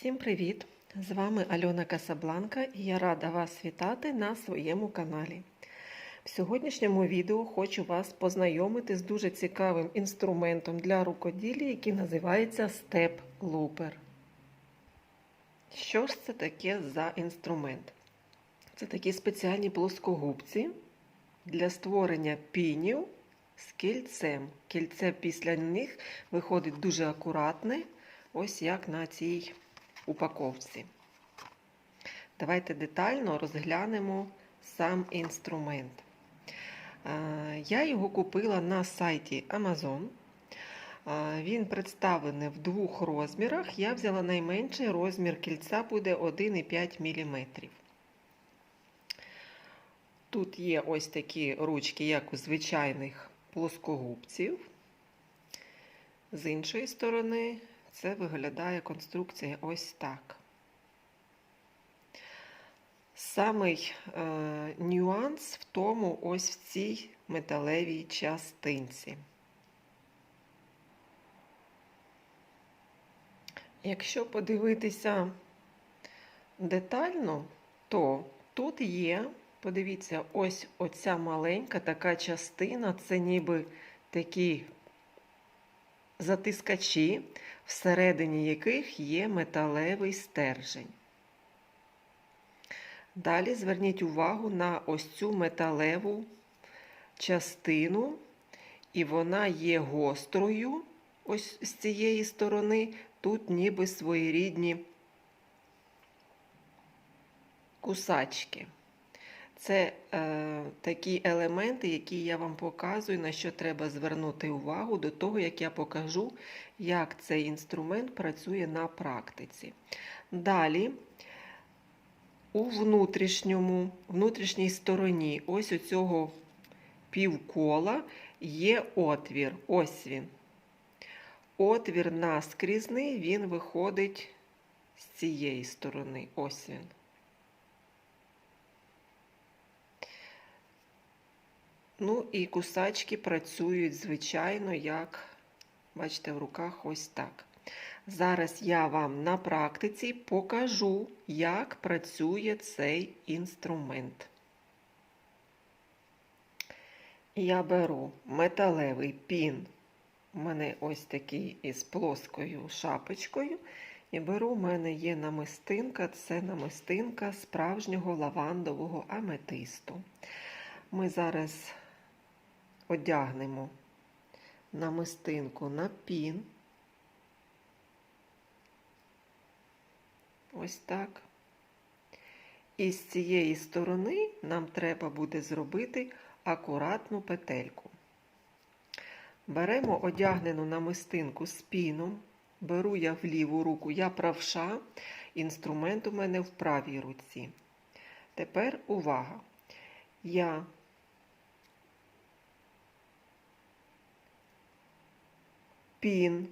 Всім привіт! З вами Альона Касабланка і я рада вас вітати на своєму каналі. В сьогоднішньому відео хочу вас познайомити з дуже цікавим інструментом для рукоділля, який називається Step Looper. Що ж це таке за інструмент? Це такі спеціальні плоскогубці для створення пінів з кільцем. Кільце після них виходить дуже акуратне, ось як на цій упаковці. Давайте детально розглянемо сам інструмент. Я його купила на сайті Amazon. Він представлений в двох розмірах. Я взяла найменший розмір кільця буде 1,5 мм. Тут є ось такі ручки, як у звичайних плоскогубців. З іншої сторони, це виглядає конструкція ось так. Самий е, нюанс в тому ось в цій металевій частинці. Якщо подивитися детально, то тут є, подивіться, ось оця маленька така частина, це ніби такі затискачі, всередині яких є металевий стержень. Далі зверніть увагу на ось цю металеву частину, і вона є гострою, ось з цієї сторони, тут ніби своєрідні кусачки. Це е, такі елементи, які я вам показую, на що треба звернути увагу до того, як я покажу, як цей інструмент працює на практиці. Далі, у внутрішньому, внутрішній стороні, ось у цього півкола є отвір. Ось він. Отвір наскрізний, він виходить з цієї сторони. Ось він. Ну і кусачки працюють, звичайно, як, бачите, в руках ось так. Зараз я вам на практиці покажу, як працює цей інструмент. Я беру металевий пін, у мене ось такий із плоскою шапочкою. І беру, у мене є намистинка, це намистинка справжнього лавандового аметисту. Ми зараз одягнемо намистинку на пін. Ось так. І з цієї сторони нам треба буде зробити акуратну петельку. Беремо одягнену намистинку з піном, беру я в ліву руку, я правша, інструмент у мене в правій руці. Тепер увага. Я пін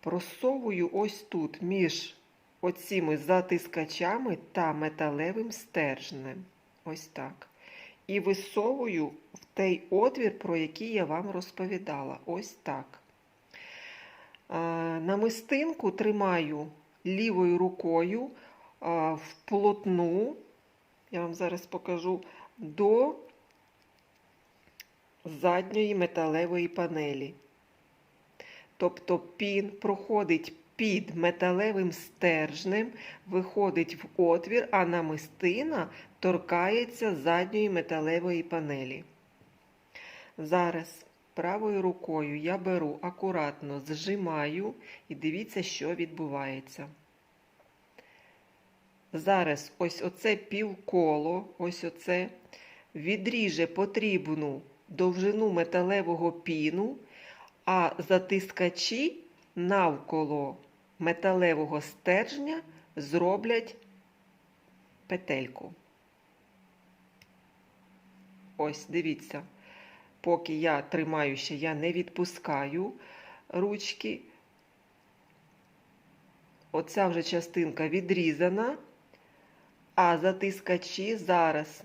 просовую ось тут між оціми затискачами та металевим стержнем. Ось так. І висовую в той отвір, про який я вам розповідала. Ось так. Намистинку тримаю лівою рукою вплотну, я вам зараз покажу, до задньої металевої панелі. Тобто пін проходить під металевим стержнем, виходить в отвір, а намистина торкається задньої металевої панелі. Зараз правою рукою я беру акуратно зжимаю і дивіться, що відбувається. Зараз ось оце півколо, ось оце відріже потрібну довжину металевого піну а затискачі навколо металевого стержня зроблять петельку. Ось, дивіться, поки я тримаю ще, я не відпускаю ручки. Оця вже частинка відрізана, а затискачі зараз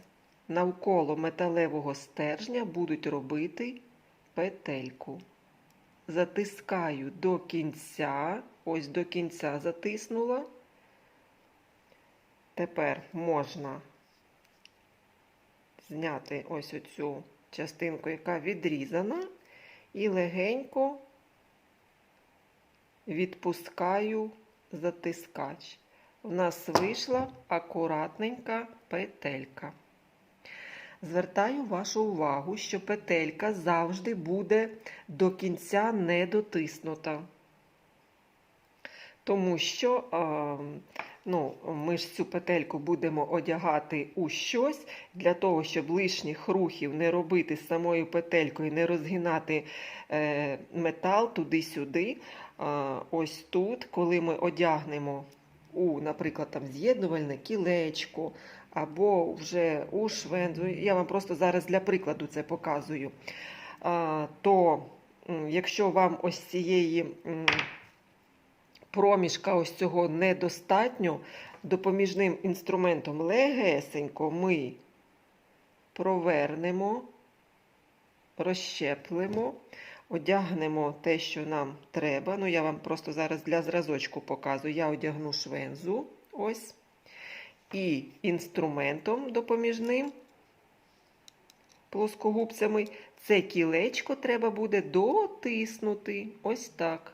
навколо металевого стержня будуть робити петельку затискаю до кінця ось до кінця затиснула. Тепер можна зняти ось оцю частинку, яка відрізана, і легенько відпускаю затискач. У нас вийшла акуратненька петелька. Звертаю вашу увагу, що петелька завжди буде до кінця не дотиснута. Тому що ну, ми ж цю петельку будемо одягати у щось для того, щоб лишніх рухів не робити з самою петелькою, не розгинати е, метал туди-сюди. Ось тут, коли ми одягнемо у, наприклад, там з'єднувальне кілечко або вже у швензу, я вам просто зараз для прикладу це показую, то якщо вам ось цієї проміжка ось цього недостатньо, допоміжним інструментом легесенько ми провернемо, розщеплемо, одягнемо те, що нам треба. Ну, я вам просто зараз для зразочку показую. Я одягну швензу. ось. І інструментом допоміжним плоскогубцями це кілечко треба буде дотиснути. Ось так.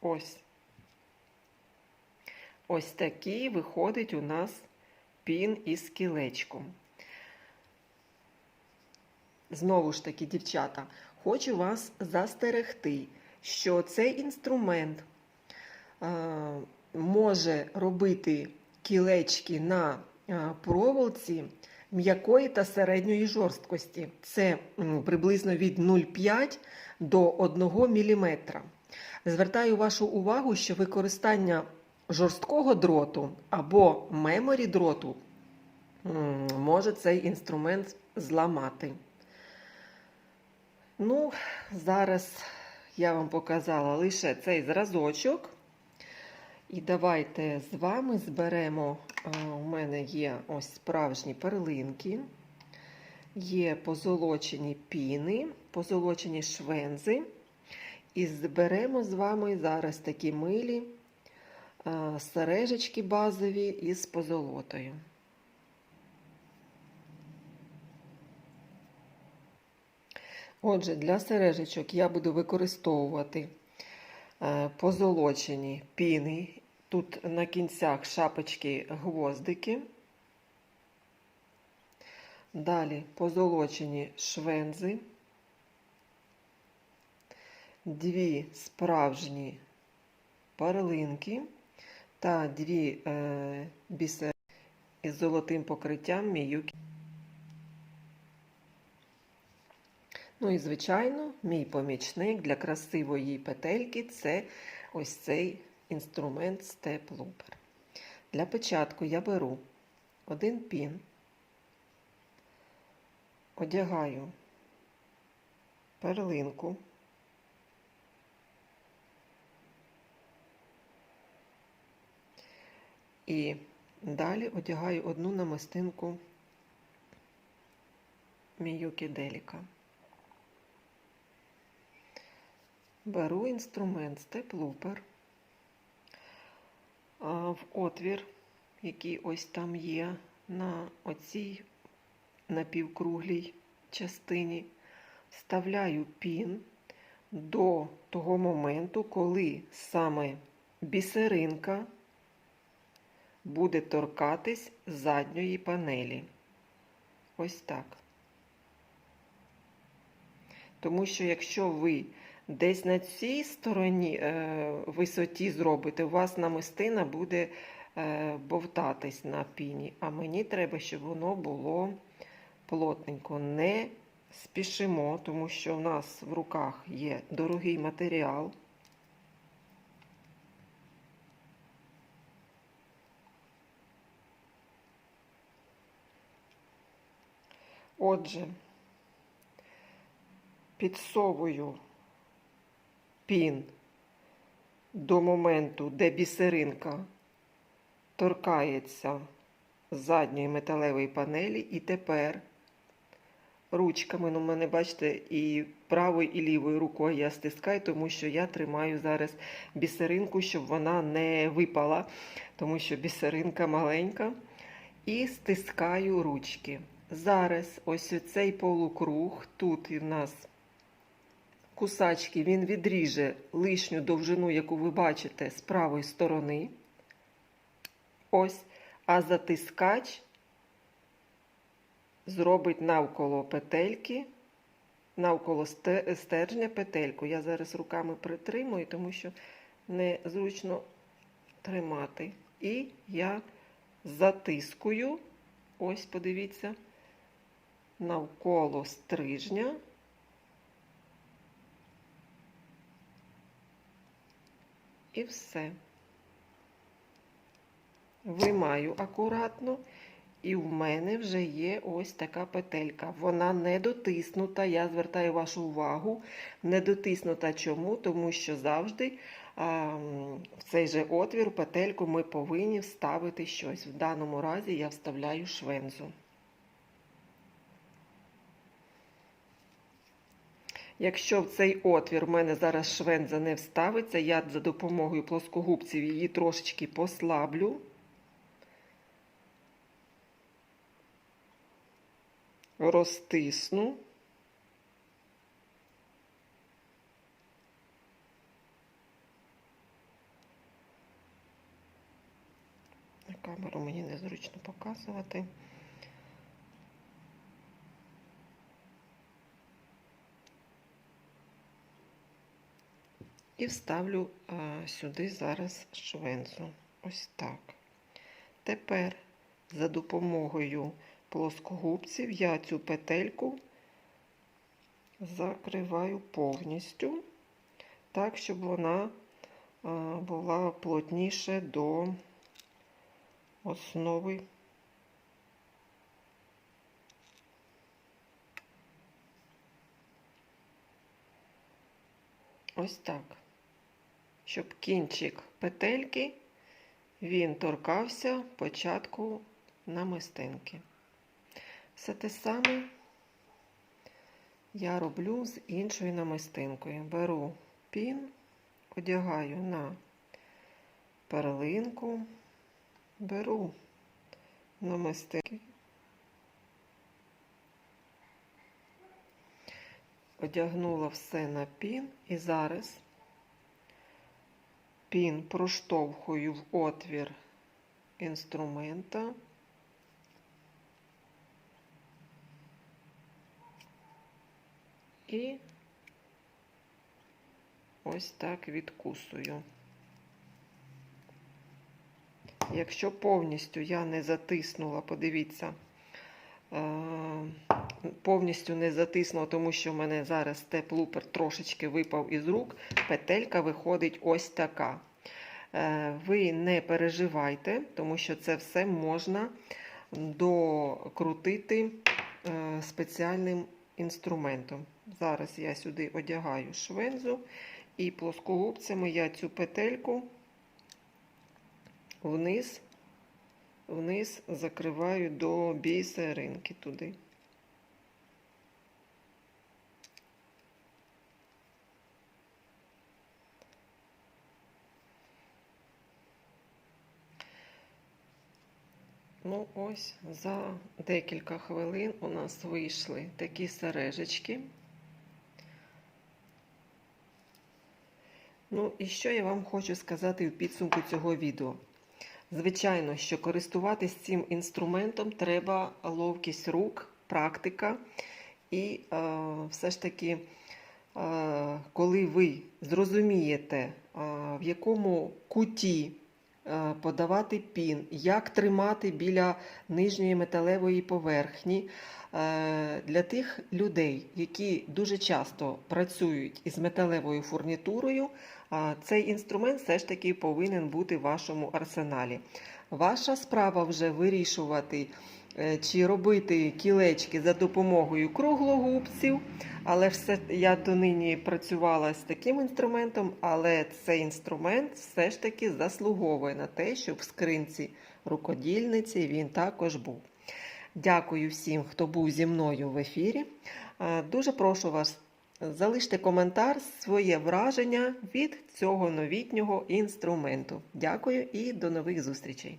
Ось. Ось такий виходить у нас пін із кілечком. Знову ж таки, дівчата, хочу вас застерегти, що цей інструмент е, може робити кілечки на е, проволоці м'якої та середньої жорсткості. Це приблизно від 0,5 до 1 мм. Звертаю вашу увагу, що використання жорсткого дроту або меморі дроту може цей інструмент зламати. Ну, зараз я вам показала лише цей зразочок. І давайте з вами зберемо, у мене є ось справжні перлинки, є позолочені піни, позолочені швензи. І зберемо з вами зараз такі милі сережечки базові із позолотою. Отже, для сережечок я буду використовувати е, позолочені піни. Тут на кінцях шапочки гвоздики. Далі позолочені швензи дві справжні перлинки та дві е, бісери із золотим покриттям міюки. Ну і, звичайно, мій помічник для красивої петельки це ось цей інструмент Looper. Для початку я беру один пін, одягаю перлинку. І далі одягаю одну намистинку Міюкі Деліка. Беру інструмент степлупер в отвір, який ось там є на оцій напівкруглій частині, вставляю пін до того моменту, коли саме бісеринка буде торкатись задньої панелі. Ось так. Тому що, якщо ви десь на цій стороні е, висоті зробите, у вас намистина буде е, бовтатись на піні. А мені треба, щоб воно було плотненько. Не спішимо, тому що в нас в руках є дорогий матеріал. Отже, підсовую пін до моменту, де бісеринка торкається задньої металевої панелі, і тепер ручками, ну, мене, бачите, і правою, і лівою рукою я стискаю, тому що я тримаю зараз бісеринку, щоб вона не випала, тому що бісеринка маленька. І стискаю ручки. Зараз ось цей полукруг, тут і в нас кусачки, він відріже лишню довжину, яку ви бачите з правої сторони. Ось, а затискач зробить навколо петельки, навколо стержня петельку. Я зараз руками притримую, тому що незручно тримати. І я затискую, ось подивіться, навколо стрижня. І все. Виймаю акуратно, і в мене вже є ось така петелька. Вона не дотиснута, я звертаю вашу увагу. Не дотиснута чому? Тому що завжди а, в цей же отвір, петельку ми повинні вставити щось. В даному разі я вставляю швензу. Якщо в цей отвір в мене зараз швенза не вставиться, я за допомогою плоскогубців її трошечки послаблю. Розтисну. Камеру мені незручно показувати. І вставлю сюди зараз швензу. Ось так. Тепер за допомогою плоскогубців я цю петельку закриваю повністю, так, щоб вона була плотніше до основи. Ось так. Щоб кінчик петельки він торкався початку намистинки. Все те саме я роблю з іншою намистинкою. Беру пін, одягаю на перлинку, беру намистинки. Одягнула все на пін і зараз пін проштовхую в отвір інструмента. І ось так відкусую. Якщо повністю я не затиснула, подивіться, повністю не затиснула, тому що в мене зараз теплупер трошечки випав із рук, петелька виходить ось така. Е, Ви не переживайте, тому що це все можна докрутити е, спеціальним інструментом. Зараз я сюди одягаю швензу і плоскогубцями я цю петельку вниз, вниз закриваю до бісеринки туди. Ну, ось за декілька хвилин у нас вийшли такі сережечки. Ну, і що я вам хочу сказати в підсумку цього відео. Звичайно, що користуватись цим інструментом треба ловкість рук, практика. І е, все ж таки, е, коли ви зрозумієте, е, в якому куті е, подавати пін, як тримати біля нижньої металевої поверхні, е, для тих людей, які дуже часто працюють із металевою фурнітурою, Цей інструмент все ж таки повинен бути в вашому арсеналі. Ваша справа вже вирішувати, е, чи робити кілечки за допомогою круглогубців. Але все я донині працювала з таким інструментом, але цей інструмент все ж таки заслуговує на те, щоб в скринці рукодільниці він також був. Дякую всім, хто був зі мною в ефірі. Е, Дуже прошу вас, залиште коментар, своє враження від цього новітнього інструменту. Дякую і до нових зустрічей!